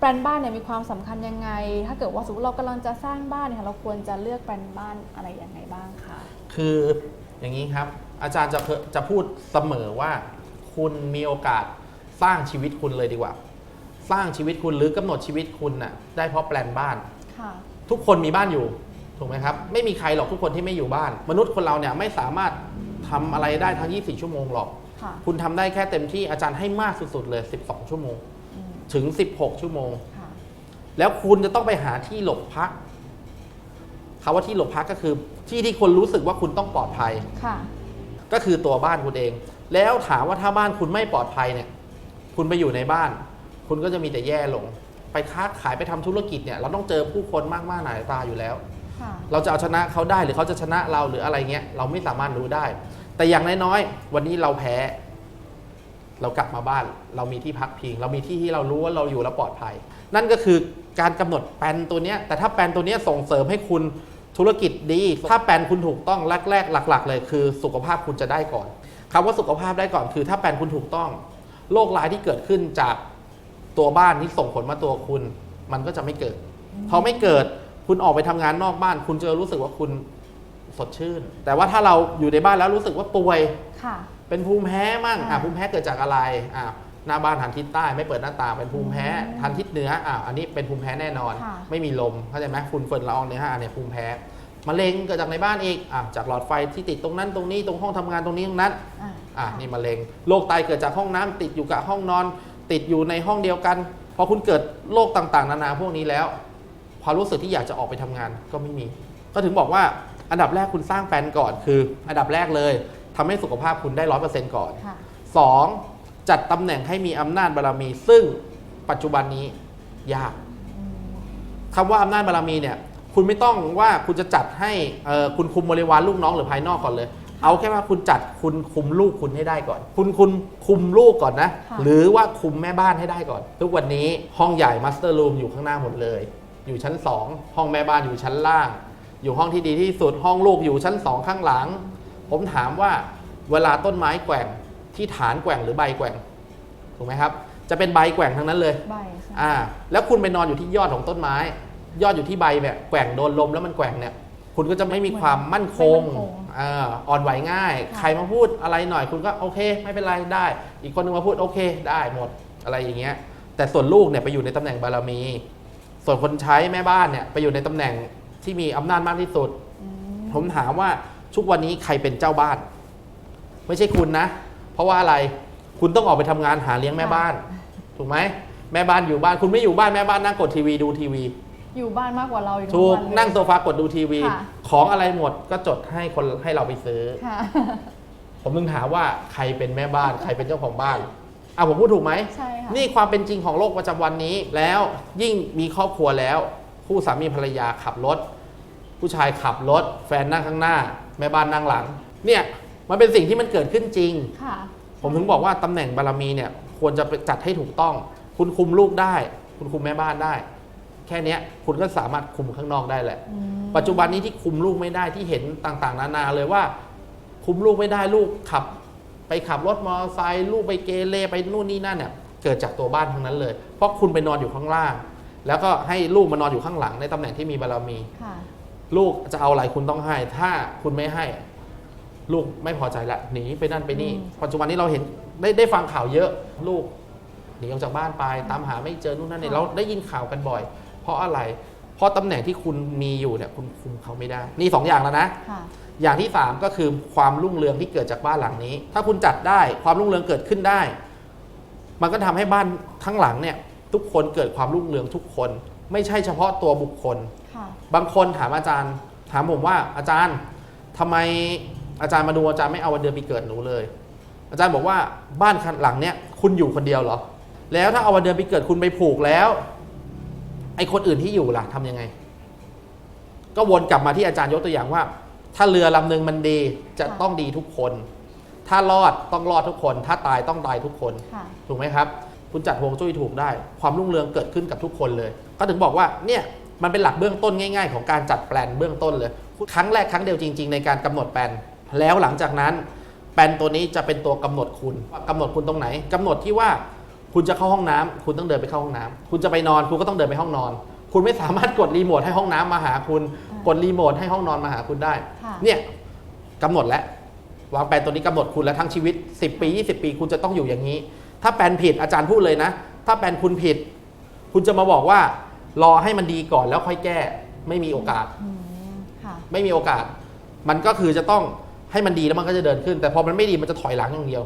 แปลนบ้านเนี่ยมีความสำคัญยังไง ถ้าเกิดว่าสมมติเรากำลังจะสร้างบ้านเนี่ยค่ะเราควรจะเลือกแปลนบ้านอะไรยังไงบ้างคะคืออย่างนี้ครับ อาจารย์จะเคจะพูดเสมอว่า คุณมีโอกาสสร้างชีวิตคุณเลยดีกว่า สร้างชีวิตคุณหรือกำหนดชีวิตคุณน่ะได้เพราะแปลนบ้านค่ะทุกคนมีบ้านอยู่ถูกไหมครับไม่มีใครหรอกทุกคนที่ไม่อยู่บ้าน มนุษย์คนเราเนี่ยไม่สามารถทำอะไรได้ทั้ง 24 ชั่วโมงหรอกค่ะคุณทำได้แค่เต็มที่อาจารย์ให้มากสุดๆเลย 12 ชั่วโมงอืม ถึง 16 ชั่วโมง ค่ะ แล้วคุณจะต้องไปหาที่หลบพักคำว่าที่หลบพักก็คือที่ที่คนรู้สึกว่าคุณต้องปลอดภัย ค่ะ ก็คือตัวบ้านคุณเอง แล้วถามว่าถ้าบ้านคุณไม่ปลอดภัยเนี่ย คุณไปอยู่ในบ้าน คุณก็จะมีแต่แย่ลง ไปค้าขายไปทำธุรกิจเนี่ย เราต้องเจอผู้คนมากมากๆหลายตาอยู่แล้ว ค่ะ เราจะเอาชนะเขาได้หรือเขาจะชนะเราหรืออะไรเงี้ย เราไม่สามารถรู้ได้ แต่อย่างน้อยๆวันนี้เราแพ้ เรากลับมาบ้าน เรามีที่พักพิง เรามีที่ที่เรารู้ว่าเราอยู่แล้วปลอดภัย นั่นก็คือการกำหนดแปลนตัวนี้แต่ถ้าแปลนตัวนี้ส่งเสริมให้คุณธุรกิจดี ถ้าแปลนคุณถูกต้องแรกๆหลัก ๆ เลยคือสุขภาพคุณจะได้ก่อนคำว่าสุขภาพได้ก่อนคือ ถ้าแปลนคุณถูกต้องโรคร้ายที่เกิดขึ้นจากตัวบ้านที่ส่งผลมาตัวคุณ มันก็จะไม่เกิดพอไม่เกิดคุณออกไปทำงานนอกบ้าน คุณจะรู้สึกว่าคุณสดชื่น แต่ว่าถ้าเราอยู่ในบ้านแล้วรู้สึกว่าป่วยค่ะ เป็นภูมิแพ้มั่งอะอ่าภูมิแพ้เกิดจากอะไรอะหน้าบ้านหันทิศใต้ไม่เปิดหน้าต่างเป็นภูมิแพ้อืมทันทิศเหนืออะอันนี้เป็นภูมิแพ้แน่นอน ค่ะ ไม่มีลมเข้าใจไหมฝุ่นเฟิร์นละอองในห้าเนี่ยภูมิแพ้มะเร็งเกิดจากในบ้านอีกอะจากหลอดไฟที่ติดตรงนั้นตรงนี้ตรงห้องทำงานตรงนี้ตรงนั้น อ่าอะค่ะนี่มะเร็งโรคไตเกิดจากห้องน้ำติดอยู่กับห้องนอน ติดอยู่ในห้องเดียวกัน พอคุณเกิดโรคต่างๆ นานาพวกนี้แล้ว ความรู้สึกที่อยากจะออกไปทำงานก็ไม่มี ก็ถึงบอกว่าอันดับแรกคุณสร้างแปลนก่อนคือ อันดับแรกเลย ทำให้สุขภาพคุณได้ร้อยเปอร์เซ็นต์ก่อนค่ะ สองจัดตำแหน่งให้มีอำนาจบารมี ซึ่งปัจจุบันนี้ยาก อืมคำว่าอำนาจบารมีเนี่ย คุณไม่ต้องว่าคุณจะจัดให้เอ่อคุณคุมบริวารลูกน้องหรือภายนอกก่อนเลย เอาแค่ว่าคุณจัดคุณคุมลูกคุณให้ได้ก่อน คุณคุณคุมลูกก่อนนะ ค่ะ หรือว่าคุมแม่บ้านให้ได้ก่อน ทุกวันนี้ห้องใหญ่มาสเตอร์รูมอยู่ข้างหน้าหมดเลย อยู่ชั้น 2 ห้องแม่บ้านอยู่ชั้นล่าง อยู่ห้องที่ดีที่สุดห้องลูกอยู่ชั้น 2 ข้างหลัง ผมถามว่าเวลาต้นไม้แกว่งที่ฐานแกว่งหรือใบแกว่งถูกไหมครับ จะเป็นใบแกว่งทั้งนั้นเลยใบใช่อ่าแล้วคุณไปนอนอยู่ที่ยอดของต้นไม้ ยอดอยู่ที่ใบแบบแกว่งโดนลมแล้วมันแกว่งเนี่ย คุณก็จะไม่มีความมั่นคงอ่าอ่อนไหวง่าย ใครมาพูดอะไรหน่อย คุณก็โอเค ไม่เป็นไรได้ อีกคนนึงมาพูดโอเคได้หมดอะไรอย่างเงี้ย แต่ส่วนลูกเนี่ยไปอยู่ในตำแหน่งบารมี ส่วนคนใช้แม่บ้านเนี่ยไปอยู่ในตำแหน่งที่มีอำนาจมากที่สุด อืมผมถามว่า ทุกวันนี้ใครเป็นเจ้าบ้าน ไม่ใช่คุณนะ เพราะว่าอะไรคุณต้องออกไปทำงานหาเลี้ยงแม่บ้าน ถูกไหมแม่บ้านอยู่บ้าน คุณไม่อยู่บ้านแม่บ้านนั่งกดทีวีดูทีวี อยู่บ้านมากกว่าเราอยู่ทุถูกวันเลยนั่งโซฟากดดูทีวีค่ะของอะไรหมดก็จดให้คนให้เราไปซื้อค่ะผมถึงถามว่าใครเป็นแม่บ้าน ใครเป็นเจ้าของบ้านอะผมพูดถูกไหมใช่ค่ะนี่ความเป็นจริงของโลกประจำวันนี้แล้วยิ่งมีครอบครัวแล้ว คู่สามีภรรยาขับรถ ผู้ชายขับรถ แฟนนั่งข้างหน้า แม่บ้านนั่งหลัง เนี่ยมันเป็นสิ่งที่มันเกิดขึ้นจริง ค่ะ ผมถึงบอกว่าตำแหน่งบารมีเนี่ยควรจะไปจัดให้ถูกต้อง คุณคุมลูกได้ คุณคุมแม่บ้านได้ แค่เนี้ยคุณก็สามารถคุมข้างนอกได้แหละ อืมปัจจุบันนี้ที่คุมลูกไม่ได้ที่เห็นต่างๆ นานาเลยว่า คุมลูกไม่ได้ลูกขับ ไปขับรถมอเตอร์ไซค์ลูกไปเกเรไปนู่นนี่นั่นเนี่ยเกิดจากตัวบ้านทั้งนั้นเลย เพราะคุณไปนอนอยู่ข้างล่าง แล้วก็ให้ลูกมานอนอยู่ข้างหลังในตำแหน่งที่มีบารมี ค่ะ ลูกจะเอาอะไรคุณต้องให้ ถ้าคุณไม่ให้ ลูกไม่พอใจละหนีไปนั่นไปนี่อืมปัจจุบันนี้เราเห็นได้ได้ฟังข่าวเยอะลูกหนีออกจากบ้านไป ตามหาไม่เจอนู่นนั่นนี่เราได้ยินข่าวกันบ่อย เพราะอะไร เพราะตำแหน่งที่คุณมีอยู่เนี่ยคุณคุมเขาไม่ได้ นี่สองอย่างแล้วนะค่ะอย่างที่ 3 ก็คือความรุ่งเรืองที่เกิดจากบ้านหลังนี้ ถ้าคุณจัดได้ความรุ่งเรืองเกิดขึ้นได้ มันก็ทำให้บ้านทั้งหลังเนี่ยทุกคนเกิดความรุ่งเรืองทุกคน ไม่ใช่เฉพาะตัวบุคคลค่ะ บางคนถามอาจารย์ ถามผมว่าอาจารย์ทำไมอาจารย์มาดูอาจารย์ไม่เอาวันเดือนปีเกิดหนูเลย อาจารย์บอกว่าบ้านหลังเนี้ยคุณอยู่คนเดียวเหรอ แล้วถ้าเอาวันเดือนปีเกิดคุณไปผูกแล้ว ไอ้คนอื่นที่อยู่ล่ะทำยังไง ก็วนกลับมาที่อาจารย์ยกตัวอย่างว่า ถ้าเรือลำหนึ่งมันดีจะค่ะต้องดีทุกคน ถ้ารอดต้องรอดทุกคน ถ้าตายต้องตายทุกคนค่ะถูกไหมครับ คุณจัดฮวงจุ้ยถูกได้ ความรุ่งเรืองเกิดขึ้นกับทุกคนเลย ก็ถึงบอกว่าเนี่ย มันเป็นหลักเบื้องต้นง่าย ๆ ของการจัดแปลนเบื้องต้นเลย ครั้งแรกครั้งเดียวจริง ๆ ในการกำหนดแปลนแล้วหลังจากนั้น แปลนตัวนี้จะเป็นตัวกำหนดคุณว่ากำหนดคุณตรงไหนกำหนดที่ว่าคุณจะเข้าห้องน้ำคุณต้องเดินไปเข้าห้องน้ำคุณจะไปนอนคุณก็ต้องเดินไปห้องนอน คุณไม่สามารถกดรีโมทให้ห้องน้ำมาหาคุณอ่ากดรีโมทให้ห้องนอนมาหาคุณได้ค่ะเนี่ยกำหนดแล้ววางแผนตัวนี้กำหนดคุณแล้วทั้งชีวิต 10 ปี 20 ปี คุณจะต้องอยู่อย่างนี้ ถ้าแปลนผิดอาจารย์พูดเลยนะ ถ้าแปลนคุณผิด คุณจะมาบอกว่า รอให้มันดีก่อนแล้วค่อยแก้ไม่มีโอกาส อืมค่ะ ไม่มีโอกาส มันก็คือจะต้องให้มันดีแล้วมันก็จะเดินขึ้น แต่พอมันไม่ดีมันจะถอยหลังอย่างเดียว